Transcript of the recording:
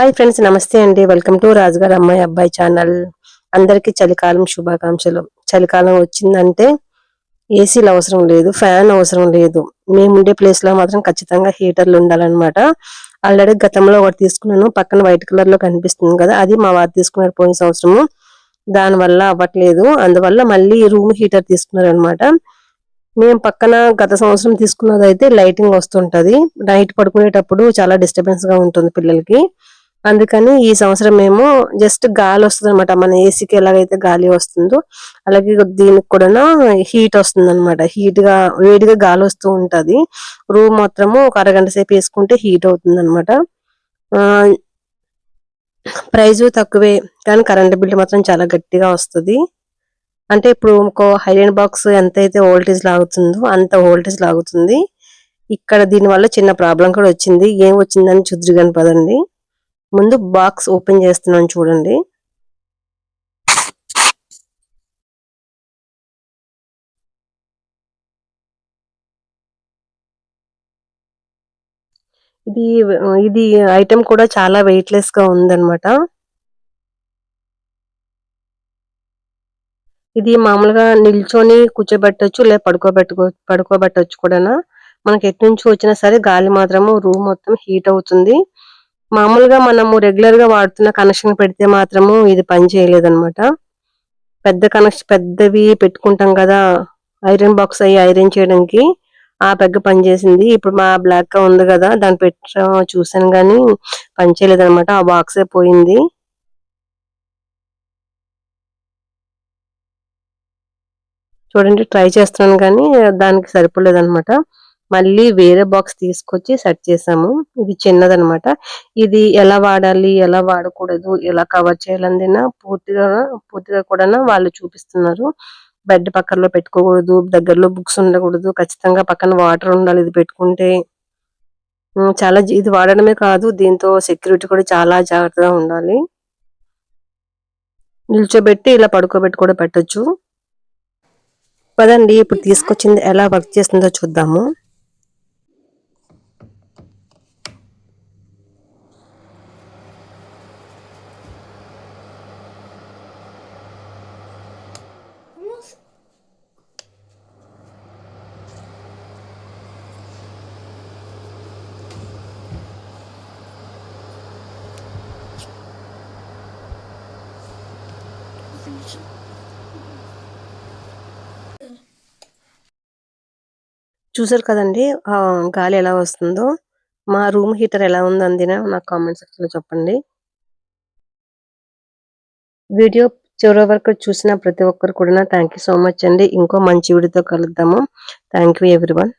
Hi friends నమస్తే అండి. Welcome to రాజుగారి అమ్మాయి అబ్బాయి ఛానల్. అందరికీ చలికాలం శుభాకాంక్షలు. చలికాలం వచ్చిందంటే ఏసీలు అవసరం లేదు ఫ్యాన్ అవసరం లేదు. మేము ఉండే ప్లేస్లో మాత్రం ఖచ్చితంగా హీటర్లు ఉండాలన్నమాట. ఆల్రెడీ గతంలో ఒకటి తీసుకున్నాను. పక్కన వైట్ కలర్లో కనిపిస్తుంది కదా అది మా వారు తీసుకున్నారు పోయిన సంవత్సరము. దాని వల్ల అవ్వట్లేదు. అందువల్ల మళ్ళీ రూమ్ హీటర్ తీసుకున్నారు అనమాట మేము పక్కన గత సంవత్సరం తీసుకున్నది అయితే లైటింగ్ వస్తుంటది. నైట్ పడుకునేటప్పుడు చాలా డిస్టర్బెన్స్గా ఉంటుంది పిల్లలకి. అందుకని ఈ సంవత్సరం మేము జస్ట్ గాలి వస్తుంది అనమాట మన ఏసీకి ఎలాగైతే గాలి వస్తుందో అలాగే దీనికి కూడా హీట్ వస్తుంది అనమాట హీట్గా వేడిగా గాలి వస్తూ ఉంటది. రూమ్ మాత్రము ఒక అరగంట సేపు వేసుకుంటే హీట్ అవుతుంది అనమాట ప్రైజ్ తక్కువే కానీ కరెంట్ బిల్ మాత్రం చాలా గట్టిగా వస్తుంది. అంటే ఇప్పుడు ఇంకో హైలైన్ బాక్స్ ఎంత అయితే వోల్టేజ్ లాగుతుందో అంత వోల్టేజ్ లాగుతుంది. ఇక్కడ దీని వల్ల చిన్న ప్రాబ్లం కూడా వచ్చింది. ఏం వచ్చిందని చుద్దురు పదండి. ముందు బాక్స్ ఓపెన్ చేస్తున్నాను చూడండి. ఇది ఇది ఐటెం కూడా చాలా వెయిట్లెస్గా ఉందన్నమాట. ఇది మామూలుగా నిల్చొని కూర్చోబెట్టొచ్చు లేదా పడుకోబెట్టుకో పడుకోబెట్టచ్చు కూడా మనకి ఎటు నుంచి వచ్చినా సరే గాలి మాత్రము రూమ్ మొత్తం హీట్ అవుతుంది. మామూలుగా మనము రెగ్యులర్గా వాడుతున్న కనెక్షన్ పెడితే మాత్రము ఇది పని చేయలేదన్నమాట. పెద్ద కనెక్షన్ పెద్దవి పెట్టుకుంటాం కదా ఐరన్ బాక్స్ అయ్యి ఐరన్ చేయడానికి ఆ పెగ్గ పని చేసింది. ఇప్పుడు మా బ్లాక్గా ఉంది కదా దాన్ని పెట్ట చూసాను కానీ పనిచేయలేదనమాట ఆ బాక్సే పోయింది. చూడండి ట్రై చేస్తున్నాను కానీ దానికి సరిపోలేదన్నమాట. మళ్ళీ వేరే బాక్స్ తీసుకొచ్చి సెట్ చేసాము. ఇది చిన్నదనమాట ఇది ఎలా వాడాలి ఎలా వాడకూడదు ఎలా కవర్ చేయాలని పూర్తిగా పూర్తిగా కూడా వాళ్ళు చూపిస్తున్నారు. బెడ్ పక్కలో పెట్టుకోకూడదు దగ్గరలో బుక్స్ ఉండకూడదు ఖచ్చితంగా పక్కన వాటర్ ఉండాలి ఇది పెట్టుకుంటే. చాలా ఇది వాడడమే కాదు దీంతో సెక్యూరిటీ కూడా చాలా జాగ్రత్తగా ఉండాలి. నిల్చోబెట్టి ఇలా పడుకోబెట్టి కూడా పెట్టొచ్చు. పదండి ఇప్పుడు తీసుకొచ్చింది ఎలా వర్క్ చేస్తుందో చూద్దాము. చూసారు కదండి గాలి ఎలా వస్తుందో. మా రూమ్ హీటర్ ఎలా ఉంది అందిన నాకు కామెంట్ సెక్షన్లో చెప్పండి. వీడియో చివరి వరకు చూసిన ప్రతి ఒక్కరు కూడా థ్యాంక్ సో మచ్ అండి. ఇంకో మంచి వీడియోతో కలుద్దాము. Thank you everyone.